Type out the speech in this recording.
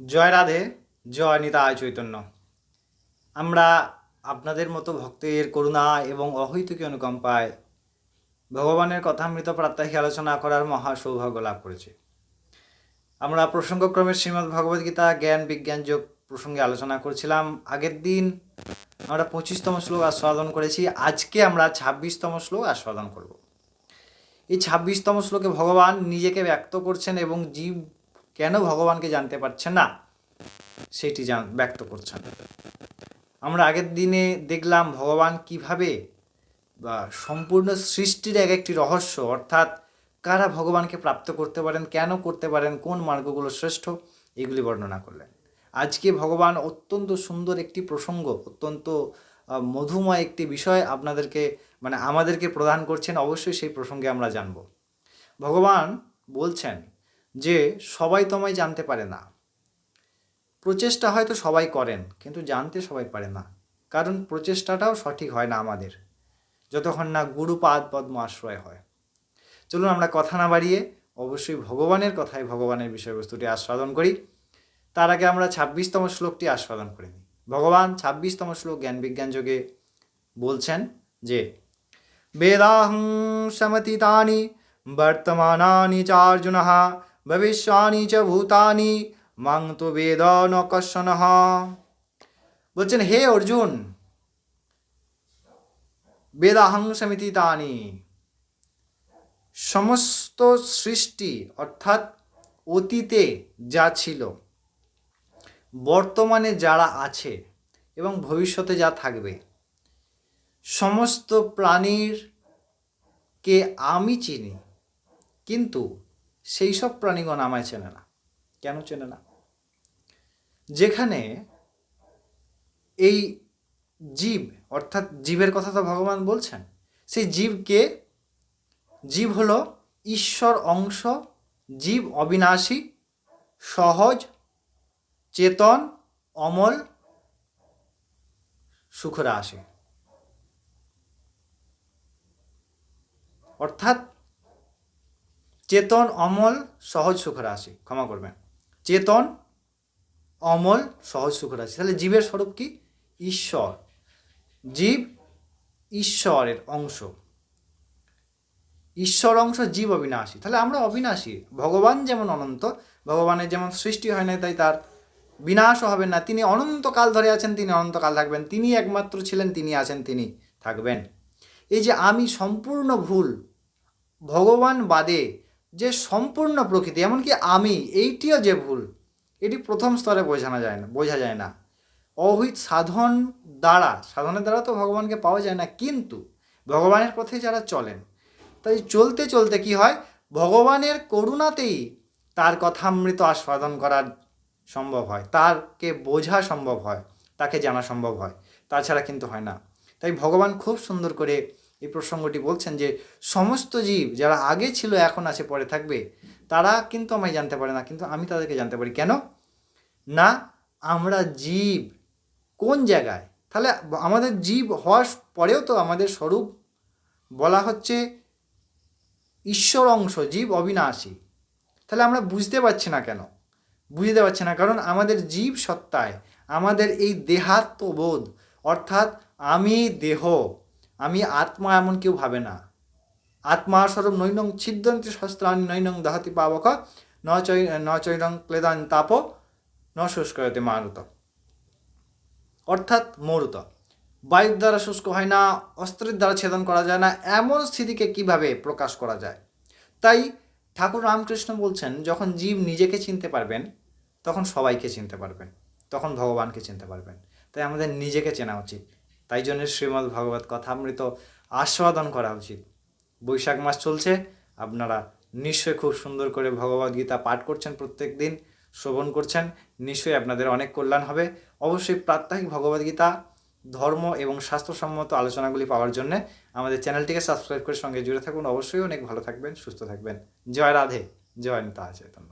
জয় রাধে, জয় নিতায় চৈতন্য। আমরা আপনাদের মতো ভক্তের করুণা এবং অহৈতুকী অনুকম্পায় ভগবানের কথামৃত প্রাত্যহিক আলোচনা করার মহা সৌভাগ্য লাভ করেছি। আমরা প্রসঙ্গক্রমে শ্রীমদ্ ভগবদ্গীতা জ্ঞান, বিজ্ঞান, যোগ প্রসঙ্গে আলোচনা করছিলাম। আগের দিন আমরা পঁচিশতম শ্লোক আস্বাদন করেছি। আজকে আমরা ছাব্বিশতম শ্লোক আস্বাদন করব। এই ছাব্বিশতম শ্লোকে ভগবান নিজেকে ব্যক্ত করছেন এবং জীব কেন ভগবানকে জানতে পারছেন না? সেটি ব্যক্ত করছেন। আমরা আগের দিনে দেখলাম ভগবান কীভাবে বা সম্পূর্ণ সৃষ্টির এক একটি রহস্য, অর্থাৎ কারা ভগবানকে প্রাপ্ত করতে পারেন, কেন করতে পারেন, কোন মার্গগুলো শ্রেষ্ঠ, এগুলি বর্ণনা করলেন। আজকে ভগবান অত্যন্ত সুন্দর একটি প্রসঙ্গ, অত্যন্ত মধুময় একটি বিষয় আপনাদেরকে মানে আমাদেরকে প্রদান করছেন, অবশ্যই সেই প্রসঙ্গে আমরা জানব। ভগবান বলছেন যে সবাই তোমায় জানতে পারে না। প্রচেষ্টা হয়তো সবাই করেন, কিন্তু জানতে সবাই পারে না। কারণ প্রচেষ্টাটাও সঠিক হয় না আমাদের, যতক্ষণ না গুরুপাদ পদ্ম আশ্রয় হয়। চলুন আমরা কথা না বাড়িয়ে অবশ্যই ভগবানের কথায় ভগবানের বিষয়বস্তুটি আস্বাদন করি। তার আগে আমরা ছাব্বিশতম শ্লোকটি আস্বাদন করে নিই। ভগবান ছাব্বিশতম শ্লোক জ্ঞান বিজ্ঞান যোগে বলছেন যে, বেদাহং সমতীতানি বর্তমানানি চ অর্জুন ভবিষ্যানি চ ভূতানি, মাং তো বেদ ন কশন বলছেন, হে অর্জুন, বেদাহং সমিতি তানি সমস্ত সৃষ্টি, অর্থাৎ অতীতে যা ছিল, বর্তমানে যারা আছে এবং ভবিষ্যতে যা থাকবে, সমস্ত প্রাণীর কে আমি চিনি, কিন্তু সেই সব প্রাণীগণ আমায় চেনে না। কেন চেনে না? যেখানে এই জীব, অর্থাৎ জীবের কথা তো ভগবান বলছেন, সেই জীবকে, জীব হল ঈশ্বর অংশ, জীব অবিনাশী, সহজ, চেতন, অমল, সুখরাশি। অর্থাৎ চেতন, অমল, সহজ সুখরাশি ক্ষমা করবেন। চেতন, অমল, সহজ সুখরাশি তাহলে জীবের স্বরূপ কি? ঈশ্বর। জীব ঈশ্বরের অংশ। ঈশ্বর অংশ, জীব অবিনাশী। তাহলে আমরা অবিনাশী। ভগবান যেমন অনন্ত, ভগবানের যেমন সৃষ্টি হয় না তাই তার বিনাশও হবেন না। তিনি অনন্তকাল ধরে আছেন, তিনি অনন্তকাল থাকবেন। তিনি একমাত্র ছিলেন, তিনি আছেন, তিনি থাকবেন। এই যে আমি সম্পূর্ণ ভুল, ভগবান বাদে যে সম্পূর্ণ প্রকৃতি, এমনকি আমি, এইটিও যে ভুল, এটি প্রথম স্তরে বোঝানো যায় না, বোঝা যায় না। অহিত সাধন দ্বারা, সাধনের দ্বারা তো ভগবানকে পাওয়া যায় না, কিন্তু ভগবানের পথে যারা চলেন, তাই চলতে চলতে কি হয়? ভগবানের করুণাতেই তার কথামৃত আস্বাদন করা সম্ভব হয়, তারকে বোঝা সম্ভব হয়, তাকে জানা সম্ভব হয়, তাছাড়া কিন্তু হয় না। তাই ভগবান খুব সুন্দর করে এই প্রসঙ্গটি বলছেন যে সমস্ত জীব যারা আগে ছিল, এখন আছে, পরে থাকবে, তারা কিন্তু আমায় জানতে পারে না, কিন্তু আমি তাদেরকে জানতে পারি। কেন? না, আমরা জীব কোন জায়গায়? তাহলে আমাদের জীব হওয়ার পরেও তো আমাদের স্বরূপ বলা হচ্ছে ঈশ্বর অংশ, জীব অবিনাশী। তাহলে আমরা বুঝতে পারছি না কেন? বুঝতে পারছি না, কারণ আমাদের জীব সত্তায়, আমাদের এই দেহাত্মবোধ, অর্থাৎ আমি দেহ আমি আত্মা এমন কেউ ভাবে না। আত্মা স্বরূপ নৈনং ছিদ্দন্তি শস্ত্রাণি নৈনং দহতি পাবক ন চৈ ন চৈনং ক্লেদান তাপ, ন শুষ্কয়তে মারুত। অর্থাৎ মরুত। বায়ুর দ্বারা শুষ্ক হয় না, অস্ত্রের দ্বারা ছেদন করা যায় না, এমন স্থিতিকে কীভাবে প্রকাশ করা যায়? তাই ঠাকুর রামকৃষ্ণ বলছেন, যখন জীব নিজেকে চিনতে পারবেন, তখন সবাইকে চিনতে পারবেন, তখন ভগবানকে চিনতে পারবেন। তাই আমাদের নিজেকে চেনা উচিত। তাই জন্য শ্রীমদ্ ভগবত কথামৃত আস্বাদন করা উচিত। বৈশাখ মাস চলছে, আপনারা নিশ্চয়ই খুব সুন্দর করে ভগবদ্গীতা পাঠ করছেন প্রত্যেক দিন, শ্রবণ করছেন, নিশ্চয়ই আপনাদের অনেক কল্যাণ হবে। অবশ্যই প্রাত্যহিক ভগবদ্গীতা ধর্ম এবং স্বাস্থ্যসম্মত আলোচনাগুলি পাওয়ার জন্য আমাদের চ্যানেলটিকে সাবস্ক্রাইব করে সঙ্গে জুড়ে থাকুন। অবশ্যই অনেক ভালো থাকবেন, সুস্থ থাকবেন। জয় রাধে, জয় নিতা চৈতন্য।